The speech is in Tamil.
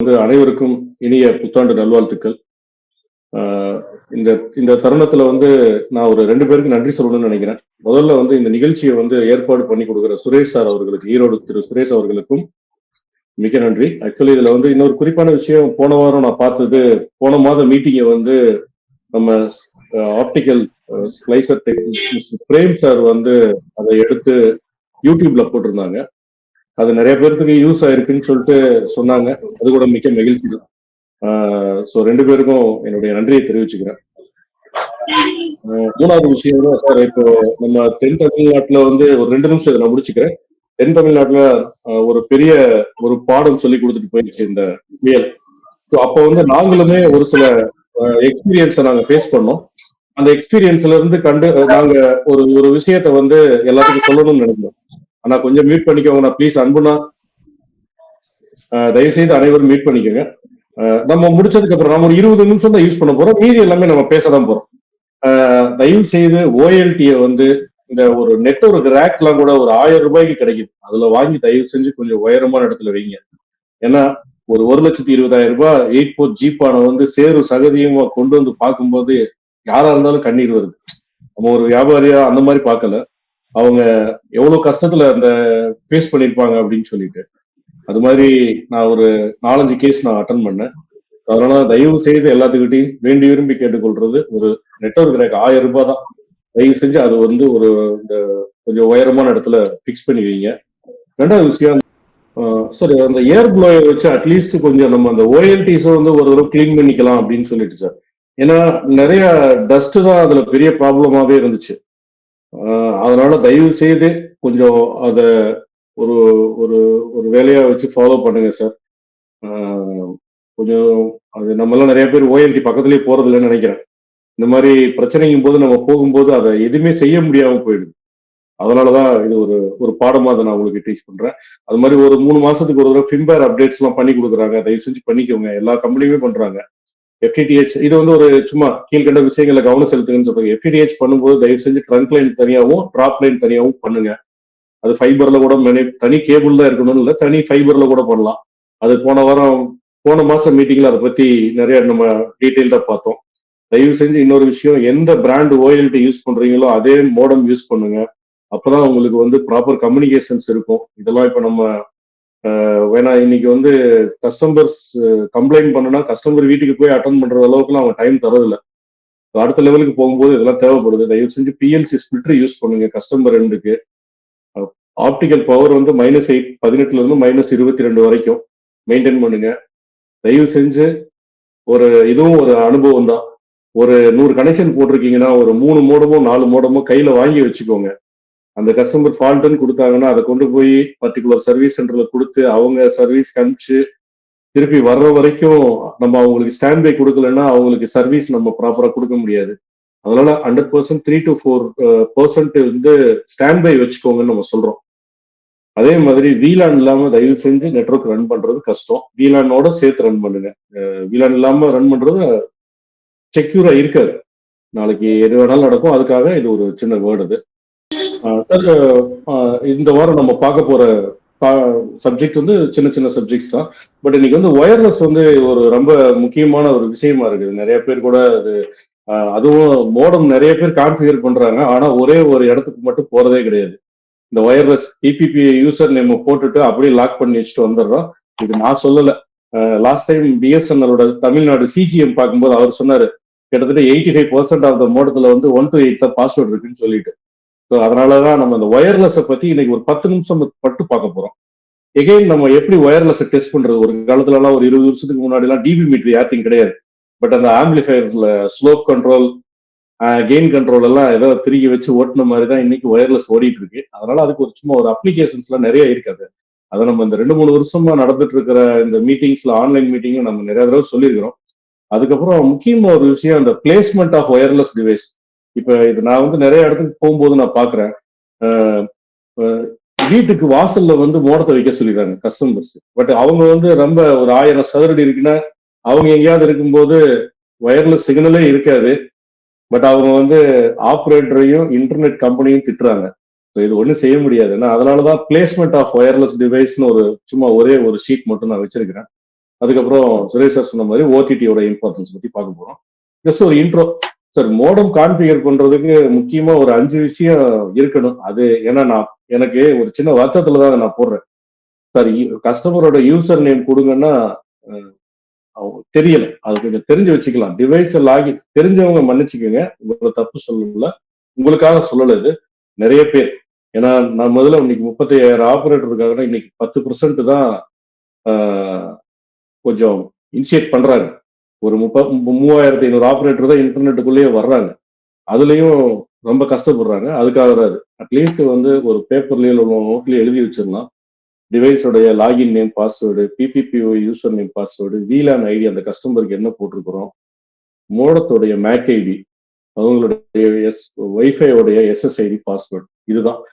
வந்து அனைவருக்கும் இனிய புத்தாண்டு நல்வாழ்த்துக்கள். இந்த இந்த தருணத்துல வந்து நான் ஒரு ரெண்டு பேருக்கு நன்றி சொல்லணும்னு நினைக்கிறேன். முதல்ல வந்து இந்த நிகழ்ச்சியை வந்து ஏற்பாடு பண்ணி கொடுக்குற சுரேஷ் சார் அவர்களுக்கு ஈரோடு திரு சுரேஷ் அவர்களுக்கும் மிக நன்றி. ஆக்சுவலி இதுல வந்து இன்னொரு குறிப்பான விஷயம் போன வாரம் நான் பார்த்தது போன மாத மீட்டிங்கை வந்து நம்ம ஆப்டிக்கல் ஸ்லைசர் பிரேம் சார் வந்து அதை எடுத்து யூடியூப்ல போட்டிருந்தாங்க. அது நிறைய பேர்த்துக்கு யூஸ் ஆயிருக்குன்னு சொல்லிட்டு சொன்னாங்க. அது கூட மிக்க மகிழ்ச்சி தான் ஸோ ரெண்டு பேருக்கும் என்னுடைய நன்றியை தெரிவிச்சுக்கிறேன். மூணாவது விஷயம் தான் சார் இப்போ நம்ம தென் தமிழ்நாட்டுல வந்து ஒரு ரெண்டு நிமிஷம் இதை நான் முடிச்சுக்கிறேன். தென் தமிழ்நாட்டுல ஒரு பெரிய ஒரு பாடம் சொல்லி கொடுத்துட்டு போயிடுச்சு இந்த புயல். ஸோ அப்போ வந்து நாங்களுமே ஒரு சில எக்ஸ்பீரியன்ஸை நாங்க ஃபேஸ் பண்ணோம். அந்த எக்ஸ்பீரியன்ஸ்ல இருந்து கண்டு நாங்க ஒரு ஒரு விஷயத்த வந்து எல்லாத்துக்கும் சொல்லணும்னு நினைக்கிறோம். ஆனா கொஞ்சம் மியூட் பண்ணிக்கோங்க நான் ப்ளீஸ் அன்புனா தயவு செய்து அனைவரும் மியூட் பண்ணிக்கோங்க. நம்ம முடிச்சதுக்கு அப்புறம் நம்ம ஒரு இருபது நிமிஷம் தான் யூஸ் பண்ண போறோம். மீதி எல்லாமே நம்ம பேச தான் போறோம் தயவு செய்து ஓஎல்டியை வந்து இந்த ஒரு நெட்ஒர்க் ரேக் எல்லாம் கூட ஒரு ஆயிரம் ரூபாய்க்கு கிடைக்குது. அதுல வாங்கி தயவு செஞ்சு கொஞ்சம் உயரமான இடத்துல வைங்க. ஏன்னா ஒரு ஒரு லட்சத்தி இருபதாயிரம் ரூபாய் எயிட் போர் ஜீப்பான வந்து சேரு சகதியுமா கொண்டு வந்து பார்க்கும்போது யாரா இருந்தாலும் கண்ணீர் வருது. நம்ம ஒரு வியாபாரியா அந்த மாதிரி பார்க்கல. அவங்க எவ்வளவு கஷ்டத்துல அந்த ஃபேஸ் பண்ணியிருப்பாங்க அப்படின்னு சொல்லிட்டு. அது மாதிரி நான் ஒரு நாலஞ்சு கேஸ் நான் அட்டன் பண்ணேன். அதனால தயவு செய்து எல்லாத்துக்கிட்டையும் வேண்டி விரும்பி கேட்டுக்கொள்றது ஒரு நெட்ஒர்க் ரேக் ஆயிரம் ரூபாய் தான். தயவு செஞ்சு அது வந்து ஒரு இந்த கொஞ்சம் உயரமான இடத்துல ஃபிக்ஸ் பண்ணி வைங்க ரெண்டாவது விஷயம் சார் அந்த ஏர் ப்ளோயை வச்சு அட்லீஸ்ட் கொஞ்சம் நம்ம அந்த ஓஎல்டிஸை வந்து ஒரு தடவை க்ளீன் பண்ணிக்கலாம் அப்படின்னு சொல்லிட்டு சார் ஏன்னா நிறைய டஸ்ட் தான் அதுல பெரிய ப்ராப்ளமாவே இருந்துச்சு. அதனால தயவு செய்து கொஞ்சம் அதை ஒரு ஒரு ஒரு வேலையா வச்சு ஃபாலோ பண்ணுங்க சார் கொஞ்சம் அது நம்மளாம் நிறைய பேர் ஓஎல்டி பக்கத்துலேயே போறது இல்லைன்னு நினைக்கிறேன். இந்த மாதிரி பிரச்சனைக்கும் போது நம்ம போகும்போது அதை எதுவுமே செய்ய முடியாம போயிடுது அதனாலதான் இது ஒரு ஒரு பாடமா அதை நான் உங்களுக்கு டீச் பண்றேன். அது மாதிரி ஒரு மூணு மாசத்துக்கு ஒரு தடவை ஃபிம்பேர் அப்டேட்ஸ் எல்லாம் பண்ணி கொடுக்குறாங்க. தயவு செஞ்சு பண்ணிக்கோங்க. எல்லா கம்பெனியுமே பண்றாங்க. எஃப்டிடிஹெச் இது வந்து ஒரு சும்மா கீழ்கண்ட விஷயங்களை கவனம் செலுத்துங்கன்னு சொல்றாங்க. எஃப்டிடிஹெச் பண்ணும்போது தயவு செஞ்சு ட்ரங்க் லைன் தனியாகவும் ட்ராப் லைன் தனியாகவும் பண்ணுங்க. அது ஃபைபர்ல கூட மெனி தனி கேபிள் தான் இருக்கணும்னு இல்லை தனி ஃபைபர்ல கூட பண்ணலாம். அது போன வாரம் போன மாசம் மீட்டிங்ல அதை பத்தி நிறைய நம்ம டீட்டெயில்டா பார்த்தோம். தயவு செஞ்சு இன்னொரு விஷயம் எந்த பிராண்ட் ஓஎல்டி யூஸ் பண்றீங்களோ அதே மோடம் யூஸ் பண்ணுங்க. அப்பதான் உங்களுக்கு வந்து ப்ராப்பர் கம்யூனிகேஷன்ஸ் இருக்கும். இதெல்லாம் இப்ப நம்ம வேணா இன்னைக்கு வந்து கஸ்டமர்ஸ் கம்ப்ளைண்ட் பண்ணுனா கஸ்டமர் வீட்டுக்கு போய் அட்டன் பண்ற அளவுக்குலாம் அவங்க டைம் தரதில்ல அடுத்த லெவலுக்கு போகும்போது இதெல்லாம் தேவைப்படுது. தயவு செஞ்சு பிஎல்சி ஸ்பிளிட்டர் யூஸ் பண்ணுங்க கஸ்டமர் ரெண்டுக்கு ஆப்டிக்கல் பவர் வந்து மைனஸ் எயிட் பதினெட்டுல இருந்து மைனஸ் இருபத்தி ரெண்டு வரைக்கும் மெயின்டைன் பண்ணுங்க. தயவு செஞ்சு ஒரு இதுவும் ஒரு அனுபவம் தான். ஒரு நூறு கனெக்ஷன் போட்டிருக்கீங்கன்னா ஒரு மூணு மோடமோ நாலு மோடமோ கையில வாங்கி வச்சுக்கோங்க. அந்த கஸ்டமர் ஃபால்ட்டுன்னு கொடுத்தாங்கன்னா அதை கொண்டு போய் பர்டிகுலர் சர்வீஸ் சென்டர்ல கொடுத்து அவங்க சர்வீஸ் அனுப்பிச்சு திருப்பி வர்ற வரைக்கும் நம்ம அவங்களுக்கு ஸ்டாண்ட் பை கொடுக்கலன்னா அவங்களுக்கு சர்வீஸ் நம்ம ப்ராப்பரா கொடுக்க முடியாது. அதனால hundred percent three to four percent வந்து ஸ்டாண்ட் பை வச்சுக்கோங்கன்னு நம்ம சொல்றோம். அதே மாதிரி வீலான் இல்லாம தயவு செஞ்சு நெட்ஒர்க் ரன் பண்றது கஷ்டம். வீலானோட சேர்த்து ரன் பண்ணுங்க. வீலான் இல்லாம ரன் பண்றது செக்யூரா இருக்காது. நாளைக்கு எது வேணாலும் நடக்கும். அதுக்காக இது ஒரு சின்ன வேர்டு அது. சார் இந்த வாரம் நம்ம பார்க்க போற சப்ஜெக்ட் வந்து சின்ன சின்ன சப்ஜெக்ட்ஸ் தான். பட் இன்னைக்கு வந்து ஒயர்லெஸ் வந்து ஒரு ரொம்ப முக்கியமான ஒரு விஷயமா இருக்குது. நிறைய பேர் கூட அது அதுவும் மோடம் நிறைய பேர் கான்ஃபிகர் பண்றாங்க. ஆனா ஒரே ஒரு இடத்துக்கு மட்டும் போறதே கிடையாது. இந்த ஒயர்லெஸ் இபிபி யூசர் நேம் போட்டுட்டு அப்படியே லாக் பண்ணி வச்சுட்டு வந்துடுறோம். இது நான் சொல்லல. லாஸ்ட் டைம் பிஎஸ்என்எலோட தமிழ்நாடு சிஜிஎம் பார்க்கும்போது அவர் சொன்னாரு கிட்டத்தட்ட eighty five percent of the மோடத்துல வந்து ஒன் டு எயிட் தான் பாஸ்வேர்ட் இருக்குன்னு சொல்லிட்டு. ஸோ அதனாலதான் நம்ம இந்த ஒயர்லெஸை பத்தி இன்னைக்கு ஒரு பத்து நிமிஷம் மட்டும் பார்க்க போறோம். எகைன் நம்ம எப்படி ஒயர்லெஸ் டெஸ்ட் பண்றது? ஒரு காலத்துல எல்லாம் ஒரு இருபது வருஷத்துக்கு முன்னாடி எல்லாம் டிபி மீட்டர் யார்ட்டிங் கிடையாது. பட் அந்த ஆம்பிளிஃபயர்ல ஸ்லோப் கண்ட்ரோல் கெயின் கண்ட்ரோல் எல்லாம் ஏதோ திருகி வச்சு ஓட்டின மாதிரி தான் இன்னைக்கு ஒயர்லெஸ் ஓடிட்டு இருக்கு. அதனால அதுக்கு ஒரு சும்மா ஒரு அப்ளிகேஷன்ஸ் எல்லாம் நிறைய இருக்காது. அதை நம்ம இந்த ரெண்டு மூணு வருஷமா நடந்துட்டு இருக்கிற இந்த மீட்டிங்ஸ்ல ஆன்லைன் மீட்டிங்கும் நம்ம நிறைய தடவை சொல்லியிருக்கிறோம். அதுக்கப்புறம் முக்கியமா ஒரு விஷயம் அந்த பிளேஸ்மெண்ட் ஆஃப் ஒயர்லெஸ் டிவைஸ் இப்ப இது நான் வந்து நிறைய இடத்துக்கு போகும்போது நான் பாக்குறேன். வீட்டுக்கு வாசல்ல வந்து மோடத்தை வைக்க சொல்லிடுறாங்க கஸ்டமர்ஸ் பட் அவங்க வந்து ரொம்ப ஒரு ஆயிரம் சதுரடி இருக்குன்னா அவங்க எங்கேயாவது இருக்கும்போது ஒயர்லெஸ் சிக்னலே இருக்காது. பட் அவங்க வந்து ஆப்ரேட்டரையும் இன்டர்நெட் கம்பெனியும் திட்டுறாங்க. ஸோ இது ஒன்றும் செய்ய முடியாது. ஏன்னா அதனாலதான் பிளேஸ்மெண்ட் ஆஃப் ஒயர்லெஸ் டிவைஸ்னு ஒரு சும்மா ஒரே ஒரு ஷீட் மட்டும் நான் வச்சிருக்கிறேன். அதுக்கப்புறம் சுரேஷ் சார் சொன்ன மாதிரி ஓடிடியோட இம்பார்ட்டன்ஸ் பத்தி பார்க்க போறோம். ஜஸ்ட் ஒரு இன்ட்ரோ சார் மோடம் கான்ஃபிகர் பண்றதுக்கு முக்கியமா ஒரு அஞ்சு விஷயம் இருக்கணும். அது ஏன்னா நான் எனக்கு ஒரு சின்ன வருத்தத்துல தான் அதை நான் போடுறேன். சார் கஸ்டமரோட யூசர் நேம் கொடுங்கன்னா அவங்க தெரியல. அது கொஞ்சம் தெரிஞ்சு வச்சுக்கலாம். டிவைஸ் லாகி தெரிஞ்சவங்க மன்னிச்சுக்கோங்க. உங்களை தப்பு சொல்லல. உங்களுக்காக சொல்லல இது. நிறைய பேர். ஏன்னா நான் முதல்ல இன்னைக்கு முப்பத்தி ஐயாயிரம் ஆபரேட்டர் இருக்காங்கன்னா இன்னைக்கு பத்து பர்சன்ட் தான் கொஞ்சம் இனிஷியேட் பண்றாங்க ஒரு முப்ப மூவாயிரத்தி ஐநூறு ஆப்ரேட்டர் தான் இன்டர்நெட்டுக்குள்ளேயே வர்றாங்க. அதுலேயும் ரொம்ப கஷ்டப்படுறாங்க. அதுக்காக வராது அட்லீஸ்ட் வந்து ஒரு பேப்பர்லயோ இல்லை நோட்லயோ எழுதி வச்சிடலாம். டிவைஸோடைய login name password PPPoE user name password VLAN ID அந்த கஸ்டமருக்கு என்ன போட்டிருக்கிறோம்? மோடத்துடைய மேக் ஐடி அவங்களுடைய எஸ் ஒய்ஃபையோடைய எஸ்எஸ்ஐடி பாஸ்வேர்டு இதுதான்.